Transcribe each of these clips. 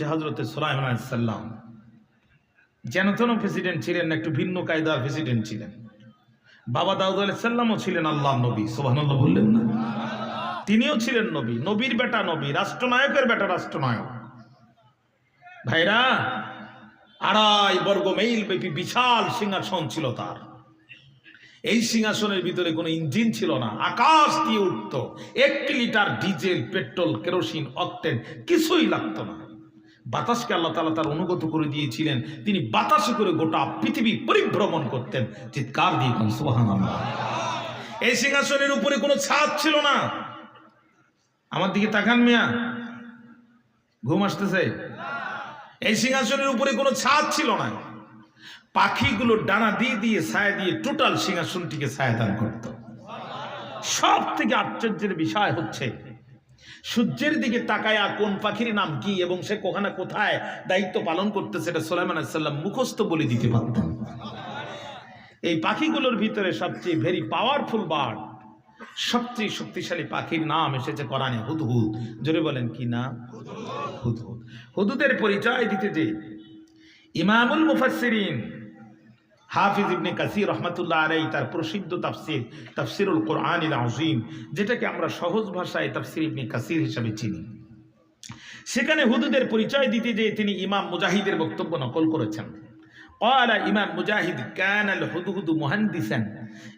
হচ্ছে হজরতে সোলাইমান আলাইসাল্লাম যেন তেন প্রেসিডেন্ট ছিলেন একটু ভিন্ন কায়দার প্রেসিডেন্ট ছিলেন। বাবা দাউদ আলাইসাল্লামও ছিলেন আল্লাহ নবী সোহানাল্লাহ বললেন না? তিনিও ছিলেন নবী, নবীর বেটা নবী, রাষ্ট্রনায়কের বেটা রাষ্ট্রনায়ক। ভাইরা, আড়াই বর্গ মেইল ব্যাপী বিশাল সিংহাসন ছিল তার। এই সিংহাসনের ভিতরে কোনো ইঞ্জিন ছিল না, আকাশ দিয়ে উঠত। এক litre diesel, petrol, kerosene octane কিছুই লাগতো না। বাতাসকে আল্লাহ তালা তার অনুগত করে দিয়েছিলেন। তিনি বাতাসে করে গোটা পৃথিবী পরিভ্রমণ করতেন। চিৎকার দিয়ে সুবাহান এই সিংহাসনের উপরে কোনো ছাদ ছিল না। আমার দিকে তাকান মিয়া। ঘুম আসতেছে? এই সিংহাসনের উপরে কোনো ছাদ ছিল না। পাখিগুলো ডানা দিয়ে দিয়ে ছায়া দিয়ে টোটাল সিংহাসনটিকে ছায়া দান করত। সব থেকে আশ্চর্যের বিষয় হচ্ছে সূর্যের দিকে তাকায়া কোন পাখির নাম কি এবং সে কোখানে কোথায় দায়িত্ব পালন করতেছে এটা সোলাইমান সাল্লাম মুখস্থ বলে দিতে পারতেন। এই পাখিগুলোর ভিতরে সবচেয়ে ভেরি পাওয়ারফুল বার্ড সবচেয়ে শক্তিশালী পাখির নাম এসেছে কোরআনে হুদহুদ। জোরে বলেন, কি না হুদহুদ। হুদুদের পরিচয় দিতে যে ইমামুল মুফাসসিরিন হাফিজ ইবনে কাসির রহমতুল্লাহ আলাই তার প্রসিদ্ধ তাফসির তাফসিরুল কোরআন আজিম যেটাকে আমরা সহজ ভাষায় তাফসির ইবনে কাসির হিসাবে চিনি সেখানে হুদুদের পরিচয় দিতে যে তিনি ইমাম মুজাহিদের বক্তব্য নকল করেছেন قال ইমাম মুজাহিদ كان الهدهد مهندسا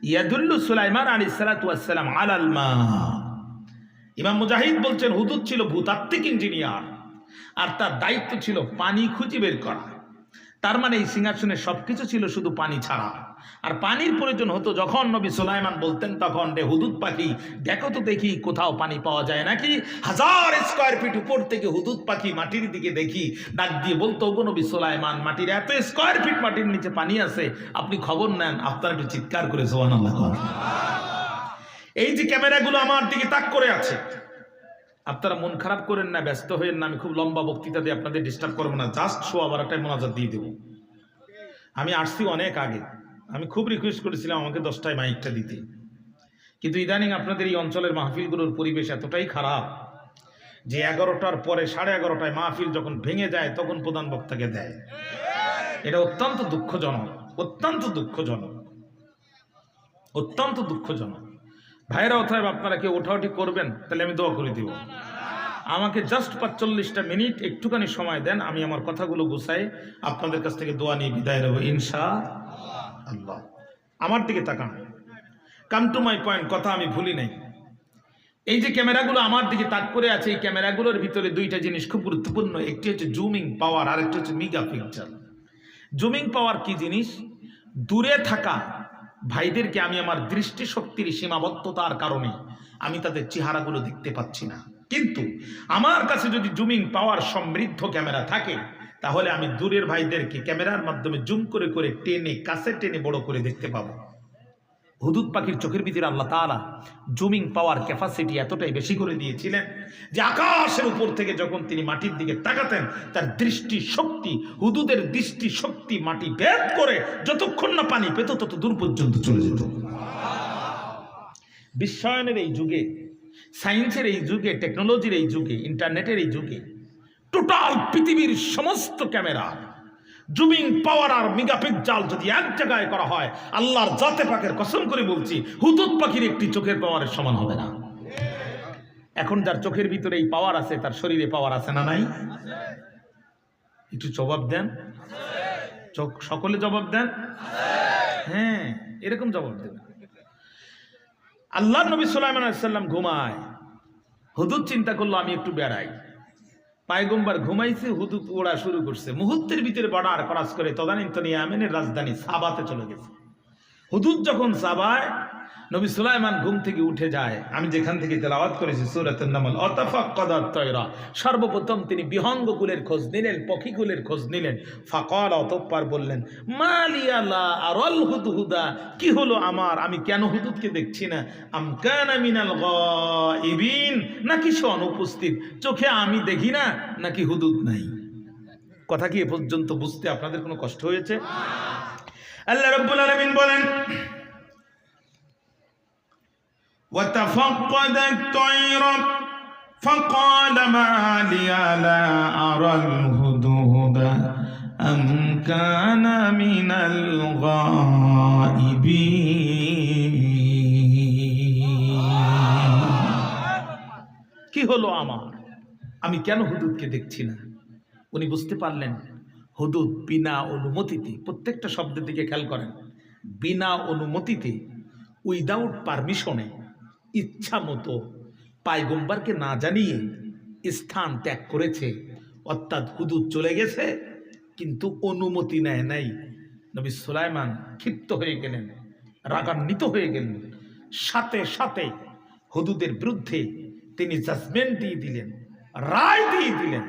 يدل সুলাইমান আলাইহিস সালাতু ওয়াস সালাম على الماء ইমাম মুজাহিদ বলছেন হুদুদ ছিল ভূতাত্ত্বিক ইঞ্জিনিয়ার আর তার দায়িত্ব ছিল পানি খুঁজে বের করা তার মানে এই সিংহাসনে সব কিছু ছিল শুধু পানি ছাড়া। আর পানির প্রয়োজন হতো যখন নবী সুলাইমান বলতেন তখন রে হুদুদ পাখি, দেখো তো দেখি কোথাও পানি পাওয়া যায় নাকি? হাজার স্কোয়ার ফিট উপর থেকে হুদুদ পাখি মাটির দিকে দেখি, ডাক দিয়ে বলতো, ওগো নবী সুলাইমান, মাটির এত স্কোয়ার ফিট মাটির নিচে পানি আছে, আপনি খবর নেন, আপনার একটু চিৎকার করে সোহান এই যে ক্যামেরাগুলো আমার দিকে তাক করে আছে আপনারা মন খারাপ করেন না, ব্যস্ত হয়েন না, আমি খুব লম্বা বক্তৃতা দিয়ে আপনাদের ডিস্টার্ব করব না জাস্ট শো আবার একটা মোনাজাত দিয়ে দেবো। আমি আসছি অনেক আগে। আমি খুব রিকোয়েস্ট করেছিলাম আমাকে দশটায় মাইকটা দিতে। কিন্তু ইদানিং আপনাদের এই অঞ্চলের মাহফিলগুলোর পরিবেশ এতটাই খারাপ যে এগারোটার পরে সাড়ে এগারোটায় মাহফিল যখন ভেঙে যায়, তখন প্রধান বক্তাকে দেয়। এটা অত্যন্ত দুঃখজনক অত্যন্ত দুঃখজনক অত্যন্ত দুঃখজনক। ভাইরা অথবা আপনারা কেউ ওঠাউঠি করবেন, তাহলে আমি দোয়া করে দিব। আমাকে জাস্ট পাঁচচল্লিশটা মিনিট একটুখানি সময় দেন, আমি আমার কথাগুলো গুছাই, আপনাদের কাছ থেকে দোয়া নিয়ে বিদায় নেব ইনশা আল্লাহ আমার দিকে তাকান। কাম টু মাই পয়েন্ট কথা আমি ভুলি নাই। এই যে ক্যামেরাগুলো আমার দিকে তাক করে আছে, এই ক্যামেরাগুলোর ভিতরে দুইটা জিনিস খুব গুরুত্বপূর্ণ, একটি হচ্ছে জুমিং পাওয়ার আর একটি হচ্ছে মিগা পিকচার জুমিং পাওয়ার কি জিনিস? দূরে থাকা ভাইদেরকে আমি আমার দৃষ্টিশক্তির সীমাবদ্ধতার কারণে আমি তাদের চেহারাগুলো দেখতে পাচ্ছি না। কিন্তু আমার কাছে যদি জুমিং পাওয়ার সমৃদ্ধ ক্যামেরা থাকে, তাহলে আমি দূরের ভাইদেরকে ক্যামেরার মাধ্যমে জুম করে করে টেনে, কাছে টেনে বড় করে দেখতে পাবো। হুদুদ পাখির চোখের ভিতরে আল্লাহ তাআলা জুমিং পাওয়ার ক্যাপাসিটি এতটাই বেশি করে দিয়েছিলেন যে আকাশের উপর থেকে যখন তিনি মাটির দিকে তাকাতেন, তার দৃষ্টি শক্তি হুদুদের দৃষ্টি শক্তি মাটি ভেদ করে যতক্ষণ না পানি পেত, তত দূর পর্যন্ত চলে যেত। বিশ্বায়নের এই যুগে, সায়েন্সের এই যুগে, টেকনোলজির এই যুগে, ইন্টারনেটের এই যুগে, টোটাল পৃথিবীর সমস্ত ক্যামেরা জুমিং পাওয়ার আর মেগাপিক জাল যদি এক জায়গায় করা হয়, আল্লাহর জাতে পাকের কসম করে বলছি হুতুত পাখির একটি চোখের পাওয়ারের সমান হবে না। এখন যার চোখের ভিতরে এই পাওয়ার আছে, তার শরীরে পাওয়ার আছে না নাই? একটু জবাব দেন। চোখ সকলে জবাব দেন? হ্যাঁ এরকম জবাব দেন আল্লাহ নবী সাল্লাম ঘুমায়। হুদুদ চিন্তা করল, আমি একটু বেড়াই। পায়গম্বার ঘুমাইছে, হুদুদ ওড়া শুরু করছে। মুহূর্তের ভিতরে বর্ডার ক্রস করে তদানীন্তন ইয়ামেনের রাজধানী সাবাতে চলে গেছে। হুদুদ যখন সাবায়, নবী সুলাইমান ঘুম থেকে উঠে যায়। আমি যেখান থেকে তেলাওয়াত করেছি, সুরাতুন নামল। অতফাক্কাদাত তয়রা। সর্বপ্রথম তিনি বিহঙ্গ কুলের খোঁজ নিলেন পক্ষীকুলের খোঁজ নিলেন। ফাকাল অতঃপর বললেন মালিয়ালা আরল হুদহুদা কি হলো আমার? আমি কেন হুদুদকে দেখছি না? আম মিনাল গাইবিন নাকি সে অনুপস্থিত চোখে আমি দেখি না, নাকি হুদুদ নাই? কথা কি এ পর্যন্ত বুঝতে আপনাদের কোনো কষ্ট হয়েছে? আল্লাহ রব্বুল আলামিন বলেন وتفقد الطير فقال ما لي لا أرى الهدهد أم كان من الغائبين কি হলো আমার আমি কেন হুদুদকে দেখছি না উনি বুঝতে পারলেন হুদুদ, বিনা অনুমতিতে, প্রত্যেকটা শব্দের দিকে খেয়াল করেন, বিনা অনুমতিতে উইদাউট পারমিশনে ইচ্ছা মতো পায়গম্বারকে না জানিয়ে স্থান ত্যাগ করেছে। অর্থাৎ হুদুদ চলে গেছে, কিন্তু অনুমতি নেয় নাই। নবী সুলাইমান ক্ষিপ্ত হয়ে গেলেন, রাগান্বিত হয়ে গেলেন। সাথে সাথে হুদুদের বিরুদ্ধে তিনি জাজমেন্ট দিয়ে দিলেন, রায় দিয়ে দিলেন,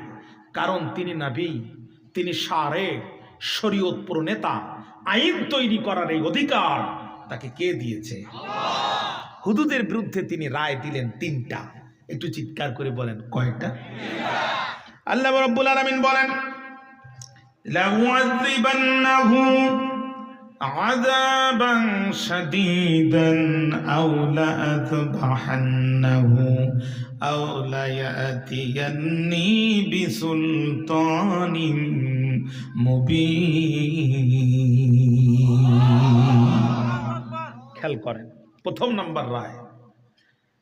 কারণ তিনি নাবি। তিনি সারে শরীয়ত প্রণেতা আইন তৈরি করার এই অধিকার তাকে কে দিয়েছে? হুদুদের বিরুদ্ধে তিনি রায় দিলেন তিনটা। একটু চিৎকার করে বলেন, কয়টা? আল্লাহ রব্বুল আলমিন বলেন عذابا شديدا أو لأذبحنه أو ليأتيني بسلطان مبين খেয়াল করেন প্রথম নাম্বার রায়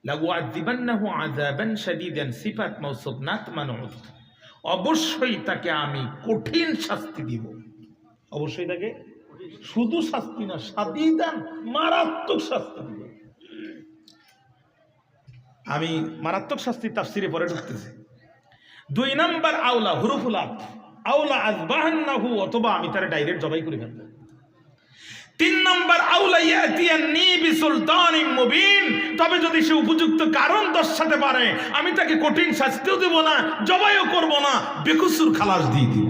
লাগুয়াদিবান্নাহু আযাবান শাদীদান সিফাত মাওসুফ নাত মানউত অবশ্যই তাকে আমি কঠিন শাস্তি দিব অবশ্যই তাকে শুধু শাস্তি না শাদীদান মারাত্মক শাস্তি আমি মারাত্মক শাস্তি তাফসিরে পরে ঢুকতেছি। দুই নাম্বার আওলা, হুরুফুল আওলা আজবাহান্নাহু অথবা আমি তার ডাইরেক্ট জবাই করে ফেলব। তিন নম্বর আউলাইয়াতিয়ান্নি বিসুলতানিম মুবিন। তবে যদি সে উপযুক্ত কারণ দর্শাতে পারে, আমি তাকে কঠিন শাস্তিও দেব না, জবাইও করব না, বেকুসুর খালাস দিয়ে দিব।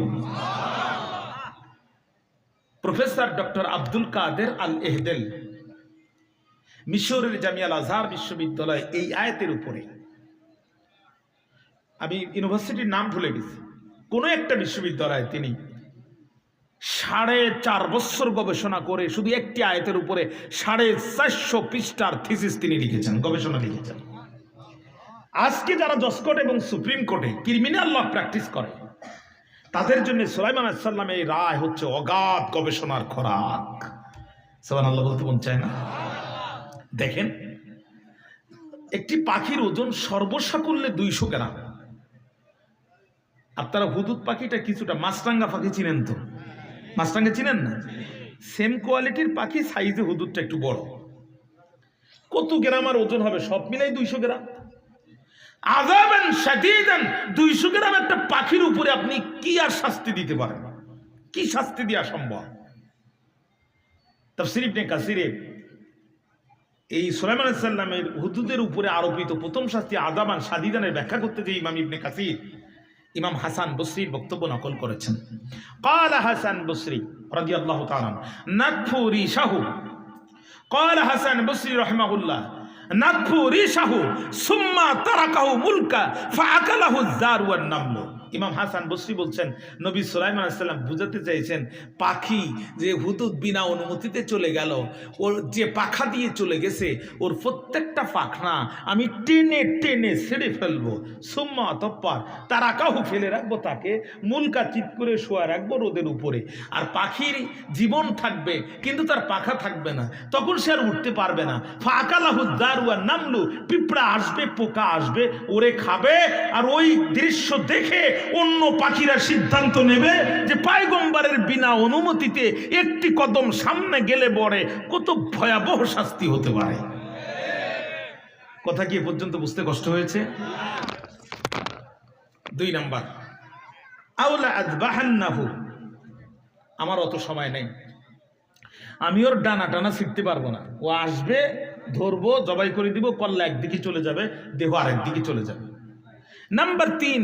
Professor doctor Abdul Kader al এহদেল মিশরের জামিয়াল আজহার বিশ্ববিদ্যালয় এই আয়াতের উপরে। আমি ইউনিভার্সিটির নাম ভুলে গেছি। কোনো একটা বিশ্ববিদ্যালয়ে তিনি সাড়ে চার বছর গবেষণা করে শুধু একটি আয়তের উপরে সাড়ে চারশো পৃষ্ঠার থিসিস তিনি লিখেছেন, গবেষণা লিখেছেন। আজকে যারা জসকোর্ট এবং সুপ্রিম কোর্টে ক্রিমিনাল ল প্র্যাকটিস করে তাদের জন্য সোলাইমান আসাল্লামের এই রায় হচ্ছে অগাধ গবেষণার খোরাক। সোলান আল্লাহ বলতে মন চায় না? দেখেন, একটি পাখির ওজন সর্বসাকুল্যে দুইশো গ্রাম। আপনারা হুদুদ পাখিটা কিছুটা, মাছরাঙ্গা পাখি চিনেন তো? মাছরাঙ্গা চিনেন না? সেম কোয়ালিটির পাখি সাইজে হুদুদটা একটু বড়। কত গ্রাম আর ওজন হবে? সব মিলাই দুইশো গ্রাম। আজাবেন সাদিদান দুইশো গ্রাম একটা পাখির উপরে আপনি কি আর শাস্তি দিতে পারেন? কি শাস্তি দেওয়া সম্ভব? তফসির ইবনে কাসিরে এই সুলাইমান সাল্লামের হুদুদের উপরে আরোপিত প্রথম শাস্তি আদাবান সাদিদানের ব্যাখ্যা করতে যে ইমাম ইবনে কাসির, ইমাম হাসান বসরির বক্তব্য নকল করেছেন। কাল হাসান বসরি রাজি আল্লাহ তালান নাকফুরি শাহু কাল হাসান বসরি রহমাউল্লাহ নাদফু রিশাহু সুম্মা তারাকাহু মুলকা ফাআকালাহু যার ওয়ান নামলু। ইমাম হাসান বসরি বলছেন, নবী সুলাইমান আলাইহিস বুঝাতে চাইছেন, পাখি যে হুদুদ বিনা অনুমতিতে চলে গেল, ওর যে পাখা দিয়ে চলে গেছে, ওর প্রত্যেকটা পাখনা আমি টেনে টেনে ছেড়ে ফেলব। সুম্মা অতঃপর তার আঁকাহু ফেলে রাখব তাকে, মূলকা চিত করে শোয়া রাখব রোদের উপরে। আর পাখির জীবন থাকবে, কিন্তু তার পাখা থাকবে না, তখন সে আর উঠতে পারবে না। ফাঁকালাহু দারুয়া নামলু, পিঁপড়া আসবে, পোকা আসবে, ওরে খাবে, আর ওই দৃশ্য দেখে অন্য পাখিরা সিদ্ধান্ত নেবে যে পায়গম্বারের বিনা অনুমতিতে একটি কদম সামনে গেলে পরে কত ভয়াবহ শাস্তি হতে পারে। কথা কি এ পর্যন্ত বুঝতে কষ্ট হয়েছে? দুই নাম্বার, আউলা আদবাহান্নাহু। আমার অত সময় নেই। আমি ওর ডানা টানা শিখতে পারব না। ও আসবে, ধরবো, জবাই করে দিব, কল্লা একদিকে চলে যাবে, দেহ আরেকদিকে চলে যাবে। নাম্বার তিন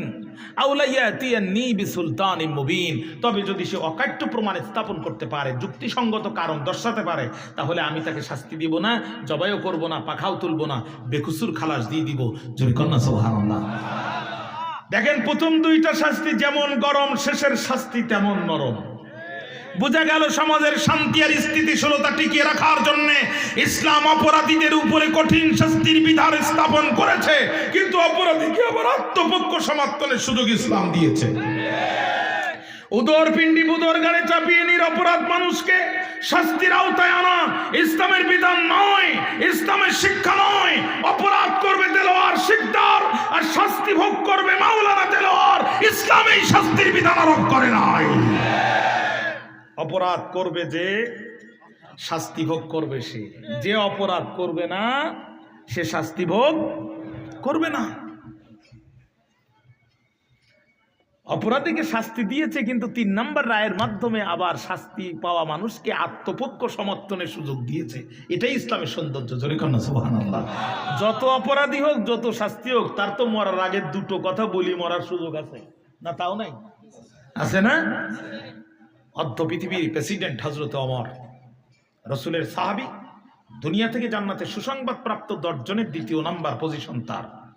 সুলতান মুবিন। তবে যদি সে অকাট্য প্রমাণে স্থাপন করতে পারে, যুক্তিসঙ্গত কারণ দর্শাতে পারে, তাহলে আমি তাকে শাস্তি দিব না, জবাইও করব না, পাখাও তুলব না, বেকুসুর খালাস দিয়ে দিব। জোরে কন্যা সোহান দেখেন, প্রথম দুইটা শাস্তি যেমন গরম, শেষের শাস্তি তেমন নরম। বোঝা গেল সমাজের শান্তি আর স্থিতিশীলতা টিকিয়ে রাখার জন্য ইসলাম অপরাধীদের উপরে কঠিন শাস্তির বিধান স্থাপন করেছে। কিন্তু অপরাধীকে আবার আত্মপক্ষ সমর্থনের সুযোগ ইসলাম দিয়েছে? উদর পিণ্ডি বুদর গাড়ি চাপিয়ে নিরপরাধ মানুষকে শাস্তির আওতায় আনা ইসলামের বিধান নয়, ইসলামের শিক্ষা নয়। অপরাধ করবে দেলোয়ার শিকদার আর শাস্তি ভোগ করবে মাওলানা দেলোয়ার ইসলাম এই শাস্তির বিধান আরোপ করে নাই। অপরাধ করবে যে, শাস্তি ভোগ করবে সে। যে অপরাধ করবে না, সে শাস্তি ভোগ করবে না। অপরাধীকে শাস্তি দিয়েছে কিন্তু তিন নম্বর রায়ের মাধ্যমে আবার শাস্তি পাওয়া মানুষকে আত্মপক্ষ সমর্থনের সুযোগ দিয়েছে। এটাই ইসলামের সৌন্দর্য যত অপরাধী হোক, যত শাস্তি হোক, তার তো মরার আগে দুটো কথা বলি, মরার সুযোগ আছে। না, তাও নাই? আছে না? অর্ধ পৃথিবীর প্রেসিডেন্ট হজরত অমর রসুলের সাহাবি দুনিয়া থেকে জান্নাতে সুসংবাদ প্রাপ্ত দশজনের দ্বিতীয় নাম্বার পজিশন তার।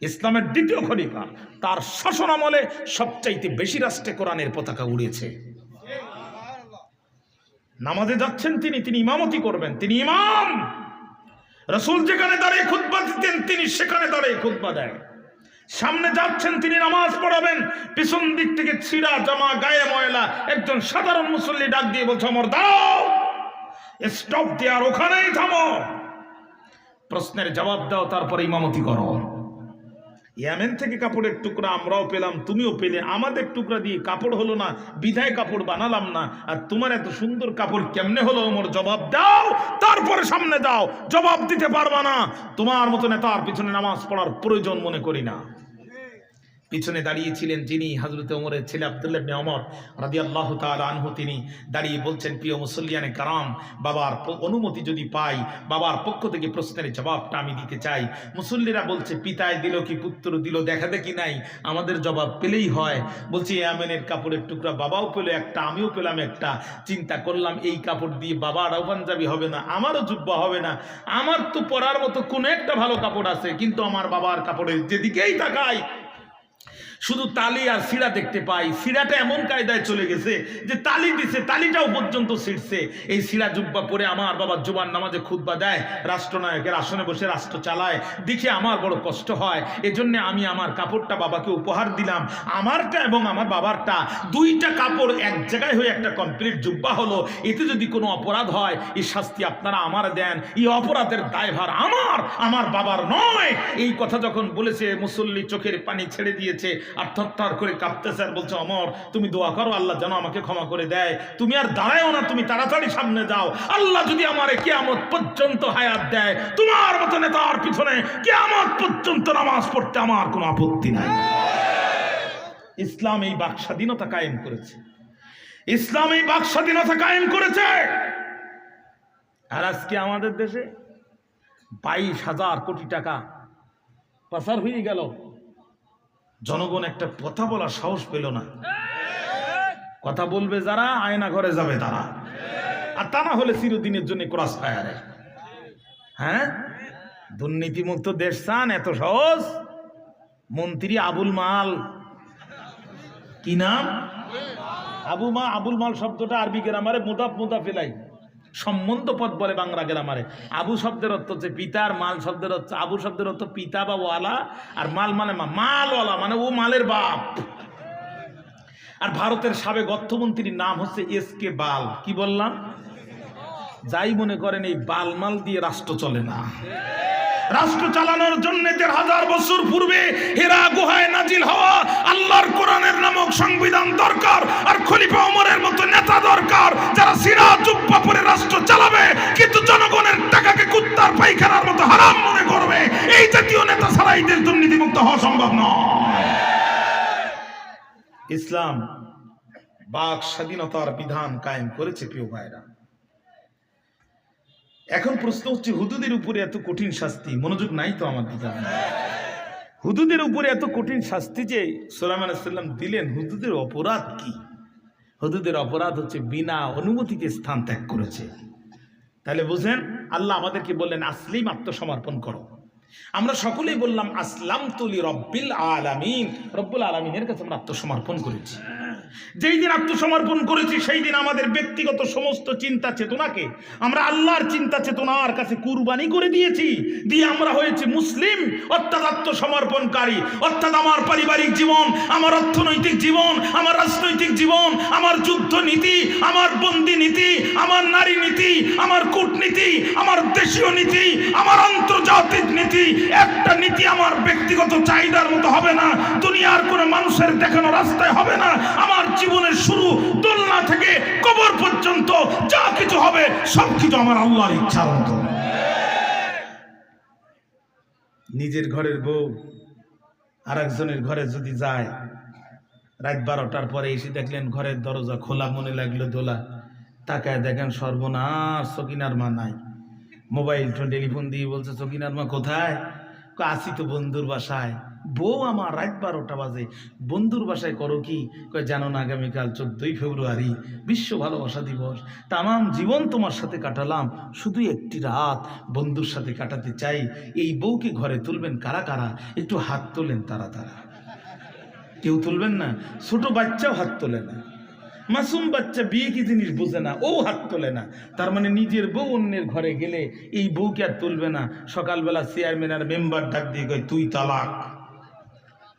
ইসলামের দ্বিতীয় খলিফা। তার শাসন আমলে সবচাইতে বেশি রাষ্ট্রে কোরআনের পতাকা উড়েছে। নামাজে যাচ্ছেন তিনি তিনি ইমামতি করবেন, তিনি ইমাম! রসুল যেখানে দাঁড়িয়ে খুতবা দিতেন, তিনি সেখানে দাঁড়িয়ে খুতবা দেয় সামনে যাচ্ছেন, তিনি নামাজ পড়াবেন। পিছন দিক থেকে ছিঁড়া জামা, গায়ে ময়লা। একজন সাধারণ মুসল্লি ডাক দিয়ে বলছে আমার দাঁড়াও। স্টপ দেওয়ার ওখানেই থামো। প্রশ্নের জবাব দাও, তারপরে ইমামতি করো। ইয়ামেন থেকে কাপড়ের টুকরা আমরাও পেলাম, তুমিও পেলে। আমাদের টুকরা দিয়ে কাপড় হলো না বিধায় কাপড় বানালাম না। আর তোমার এত সুন্দর কাপড় কেমনে হলো ওমর? জবাব দাও, তারপরে সামনে দাও। জবাব দিতে পারবা না। তোমার মতো নেতার পিছনে নামাজ পড়ার প্রয়োজন মনে করি না। পিছনে দাঁড়িয়েছিলেন যিনি হজরত ওমরের ছেলে আবদুল্লাহ অমর রাদিয়াল্লাহু তাআলা আনহু, তিনি দাঁড়িয়ে বলছেন, প্রিয় মুসল্লিয়ানে কারাম, বাবার অনুমতি যদি পাই, বাবার পক্ষ থেকে প্রশ্নের জবাবটা আমি দিতে চাই। মুসল্লিরা বলছে, পিতায় দিল কি, পুত্র দিল, দেখা দেখি নাই, আমাদের জবাব পেলেই হয়। বলছি ইয়ামেনের কাপড়ের টুকরা বাবাও পেল একটা, আমিও পেলাম একটা। চিন্তা করলাম, এই কাপড় দিয়ে বাবারও পাঞ্জাবি হবে না, আমারও জুব্বা হবে না। আমার তো পরার মতো কোনো একটা ভালো কাপড় আছে, কিন্তু আমার বাবার কাপড়ের যেদিকেই তাকাই শুধু তালি আর সিরা দেখতে পাই। সিরাটা এমন কায়দায় চলে গেছে যে তালি দিছে, তালিটাও পর্যন্ত ছিঁড়ছে। এই সিরা জুব্বা পরে আমার বাবা জুবান নামাজে খুতবা দেয়, রাষ্ট্রনায়কের আসনে বসে রাষ্ট্র চালায়। দেখে আমার বড় কষ্ট হয়। এজন্য আমি আমার কাপড়টা বাবাকে উপহার দিলাম। আমারটা এবং আমার বাবারটা দুইটা কাপড় এক জায়গায় হয়ে একটা কমপ্লিট জুব্বা হলো। এতে যদি কোনো অপরাধ হয় এই শাস্তি আপনারা আমার দেন। এই অপরাধের দায়ভার আমার আমার বাবার নয়। এই কথা যখন বলেছে, মুসল্লি চোখের পানি ছেড়ে দিয়েছে। আর থরথর করে কাঁপতেছে আর বলছে, অমর, তুমি দোয়া করো, আল্লাহ যেন আমাকে ক্ষমা করে দেয়। তুমি আর দাঁড়ায়ও না, তুমি তাড়াতাড়ি সামনে যাও। আল্লাহ যদি আমার কেয়ামত পর্যন্ত হায়াত দেয়, তোমার মতো নেতার পিছনে কেয়ামত পর্যন্ত নামাজ পড়তে আমার কোনো আপত্তি নাই। ইসলাম এই বাক স্বাধীনতা কায়েম করেছে। ইসলাম এই বাক স্বাধীনতা কায়েম করেছে। আর আজকে আমাদের দেশে বাইশ হাজার কোটি টাকা পাচার হয়ে গেল। জনগণ একটা কথা বলার সাহস পেল না। কথা বলবে যারা, আয়না ঘরে যাবে তারা। আর তা না হলে চিরদিনের জন্য ক্রস ফায়ারে। হ্যাঁ? দুর্নীতিমুক্ত দেশ চান, এত সহজ? মন্ত্রী আবুল মাল। কি নাম? আবু মা, আবুল মাল শব্দটা আরবি গ্রামারে মুদাফ এলাই। সম্বন্ধ পদ বলে বাংলা গ্রামারে আবু শব্দের অর্থ হচ্ছে পিতার মাল শব্দের অর্থ, আবু শব্দের অর্থ পিতা বা ওয়ালা, আর মাল মানে মা। মালওয়ালা মানে ও মালের বাপ। আর ভারতের সাবেক অর্থমন্ত্রীর নাম হচ্ছে এস কে বাল। কি বললাম? যাই মনে করেন এই বালমাল দিয়ে রাষ্ট্র চলে না। রাষ্ট্র চালানোর জন্য দেড় হাজার বছর পূর্বে হেরা গুহায় নাজিল হওয়া আল্লাহর কোরআনের নামক সংবিধান দরকার আর খলিফা ওমরের মতো নেতা দরকার যারা সিরা জুব্বা পরে রাষ্ট্র চালাবে, কিন্তু জনগণের টাকাকে কুত্তার পায়খানার মতো হারাম মনে করবে। এই জাতীয় নেতা ছাড়া এই দেশ দুর্নীতিমুক্ত হওয়া সম্ভব নয়। ইসলাম বাক স্বাধীনতার বিধান কায়েম করেছে প্রিয় ভাইরা। এখন প্রশ্ন হচ্ছে, হুদুদের উপরে এত কঠিন শাস্তি? মনোযোগ নাই তো আমার দিকে হুদুদের উপরে এত কঠিন শাস্তি যে সোলামান সাল্লাম দিলেন, হুদুদের অপরাধ কি? হুদুদের অপরাধ হচ্ছে বিনা অনুমতিতে স্থান ত্যাগ করেছে। তাহলে বুঝেন, আল্লাহ আমাদেরকে বললেন আসলিম আত্মসমর্পণ করো। আমরা সকলেই বললাম আসলাম তুলি রব্বিল আলামিন। রব্বুল আলামিনের কাছে আমরা আত্মসমর্পণ করেছি। যেই দিন আত্মসমর্পণ করেছি, সেই দিন আমাদের ব্যক্তিগত সমস্ত চিন্তা চেতনাকে আমরা আল্লাহর চিন্তা চেতনার কাছে কুরবানি করে দিয়েছি। দিয়ে আমরা হয়েছি মুসলিম, অর্থাৎ আত্মসমর্পণকারী, অর্থাৎ আমার পারিবারিক জীবন, আমার অর্থনৈতিক জীবন, আমার রাজনৈতিক জীবন, আমার যুদ্ধ নীতি, আমার বন্দি নীতি, আমার নারী নীতি, আমার কূটনীতি, আমার দেশীয় নীতি, আমার আন্তর্জাতিক নীতি, একটা নীতি আমার ব্যক্তিগত চাহিদার মতো হবে না। দুনিয়ার কোনো মানুষের দেখানো রাস্তায় হবে না। আমার জীবনের শুরু দোলনা থেকে কবর পর্যন্ত যা কিছু হবে, সব কিছু আমার আল্লাহর ইচ্ছার মতো। নিজের ঘরের বউ আর একজনের ঘরে যদি যায়, রাত বারোটার পরে এসে দেখলেন ঘরের দরজা খোলা, মনে লাগল দোলা। তাকায় দেখেন সর্বনাশ, সকিনার মা নাই। মোবাইল ফোন টেলিফোন দিয়ে বলছে, সকিনার মা কোথায়? আসি তো বন্ধুর বাসায়। বউ আমার রাত বারোটা বাজে। বন্ধুর বাসায় করো কি? জানো না আগামীকাল চোদ্দই ফেব্রুয়ারি, বিশ্ব ভালোবাসা দিবস। তামাম জীবন তোমার সাথে কাটালাম, শুধু একটি রাত বন্ধুর সাথে কাটাতে চাই। এই বউকে ঘরে তুলবেন কারা কারা? একটু হাত তোলেন তারা তারা। কেউ তুলবেন না, ছোট বাচ্চাও হাত তোলে না। মাসুম বাচ্চা বিয়ে কি জিনিস বোঝে না, ও হাত তোলে না। তার মানে নিজের বউ অন্যের ঘরে গেলে এই বউকে আর তুলবে না। সকালবেলা চেয়ারম্যান আর মেম্বার ডাক দিয়ে কয়, তুই তালাক।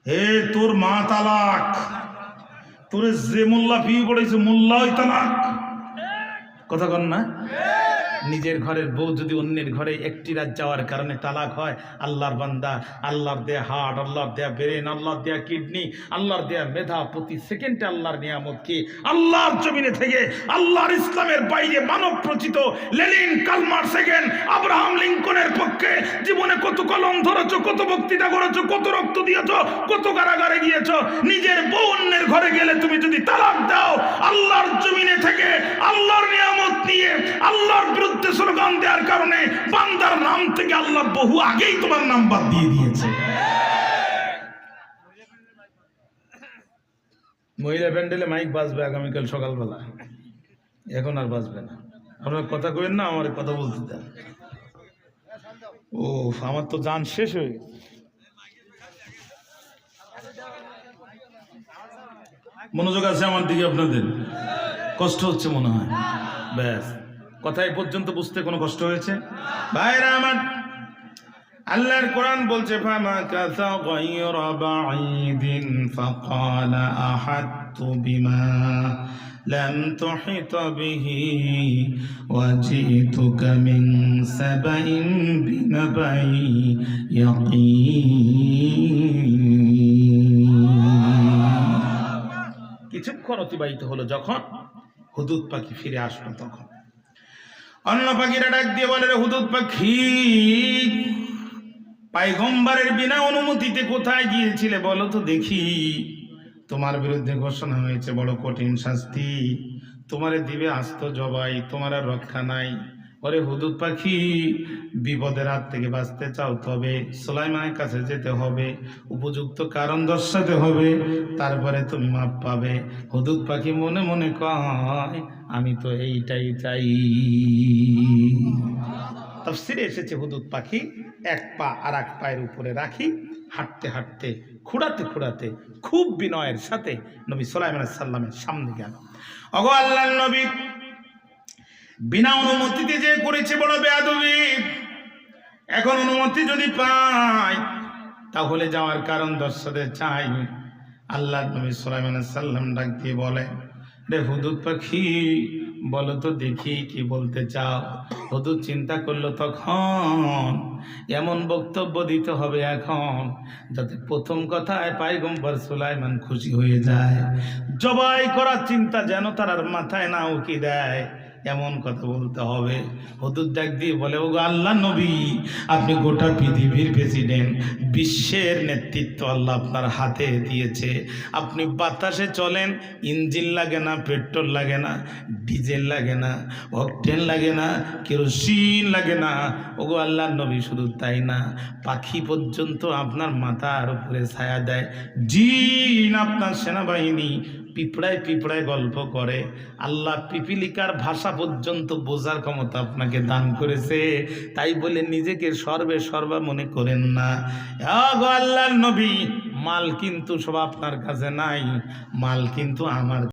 হে তোর মা তালাক। তোরে যে মোল্লা বিয়ে পড়েছে মোল্লা ওই তালাক। কথা কন না? নিজের ঘরের বউ যদি অন্যের ঘরে একটি রাত যাওয়ার কারণে তালাক হয়, আল্লাহর বান্দা, আল্লাহর দেয়া হার্ট আল্লাহর দেয়া ব্রেন আল্লাহর দেয়া কিডনি আল্লাহর দেয়া মেধা, প্রতি সেকেন্ডে আল্লাহর নিয়ামত কি? আল্লাহর জমিনে থেকে আল্লাহর ইসলামের বাইরে মানব প্রচিত লেনিন, কালমার সেকেন্ড, আব্রাহাম লিঙ্কনের পক্ষে জীবনে কত কলম ধরেছ, কত বক্তৃতা করেছ, কত রক্ত দিয়েছ, কত কারাগারে গিয়েছো, নিজের বউ অন্যের ঘরে গেলে তুমি যদি তালাক দাও, আল্লাহর জমিনে থেকে আল্লাহর নিয়ামত নিয়ে, আল্লাহর বিরুদ্ধে স্লোগান দেওয়ার কারণে বান্দার নাম থেকে আল্লাহ বহু আগেই তোমার নাম বাদ দিয়ে দিয়েছে। মহিলা প্যান্ডেলে মাইক বাজবে আগামীকাল সকালবেলা। এখন আর বাজবে না। আপনার কথা কইেন না, আমার কথা বলতে দেন। ও আমার তো যান শেষ হয়ে মনোযোগ আছে আমার দিকে আপনাদের? কষ্ট হচ্ছে মনে হয়। ব্যাস। কথা এ পর্যন্ত বুঝতে কোনো কষ্ট হয়েছে? ভাইরা আমার, আল্লাহর কোরআন বলছে, ফামা কাসা গায়রা বাঈদিন ফাকালা আহাতু বিমা লাম তুহিত বিহি ওয়াজিতুকা মিন সাবাইন বিনাবাই ইয়াকিন. কিছুক্ষণ অতিবাহিত হলো যখন হুদুদ পাখি ফিরে আসলো তখন। অন্য পাখিরা ডাক দিয়ে বলে, রে হুদুদ পাখি, পাইগম্বারের বিনা অনুমতিতে কোথায় গিয়েছিলে বলো তো দেখি। তোমার বিরুদ্ধে ঘোষণা হয়েছে, বড় কঠিন শাস্তি। তোমারে দিবে আস্ত জবাই, তোমার আর রক্ষা নাই। ওরে হুদুদ পাখি বিপদের হাত থেকে বাঁচতে চাও, তবে সোলাইমানের কাছে যেতে হবে, উপযুক্ত কারণ দর্শাতে হবে, তারপরে তুমি মাপ পাবে। হুদুদ পাখি মনে মনে কয়, আমি তো এইটাই চাই। তফসিরে এসেছে হুদুদ পাখি, এক পা আর এক পায়ের উপরে রাখি, হাঁটতে হাঁটতে, খুঁড়াতে খুঁড়াতে, খুব বিনয়ের সাথে নবী সোলাইমান সাল্লামের সামনে গেল। অগো আল্লাহ নবী বিনা অনুমতিতে যে করেছে বড় বেয়াদবি। এখন অনুমতি যদি পাই তাহলে যাওয়ার কারণ দর্শদের চাই। আল্লাহ নবী সোলাইমান সাল্লাম ডাক দিয়ে বলে, রে হুদুদ পাখি, বলো তো দেখি কি বলতে চাও? হুদুদ চিন্তা করল তখন, এমন বক্তব্য দিতে হবে এখন, যাতে প্রথম কথায় পাইগম্বর সুলাইমান খুশি হয়ে যায়। জবাই করার চিন্তা যেন তার মাথায় না উকি দেয়। এমন কথা বলতে হবে? হদুর ডাক দিয়ে বলে ও আল্লাহ নবী, আপনি গোটা পৃথিবীর প্রেসিডেন্ট বিশ্বের নেতৃত্ব আল্লাহ আপনার হাতে দিয়েছে। আপনি বাতাসে চলেন, ইঞ্জিন লাগে না, পেট্রোল লাগে না, ডিজেল লাগে না, অকটেন লাগে না, কেরোসিন লাগে না। ওগো আল্লাহ নবী, শুধু তাই না, পাখি পর্যন্ত আপনার মাথার উপরে ছায়া দেয়। জিন আপনার সেনাবাহিনী পিঁপড়ায় পিঁপড়ায় গল্প করে। আল্লাহ পিপিলিকার ভাষা পর্যন্ত বোঝার ক্ষমতা আপনাকে দান করেছে। তাই বলে নিজেকে সর্বে সর্বা মনে করেন না। আল্লাহ নবী, মাল কিন্তু সব আপনার কাছে নাই, মাল কিন্তু আমার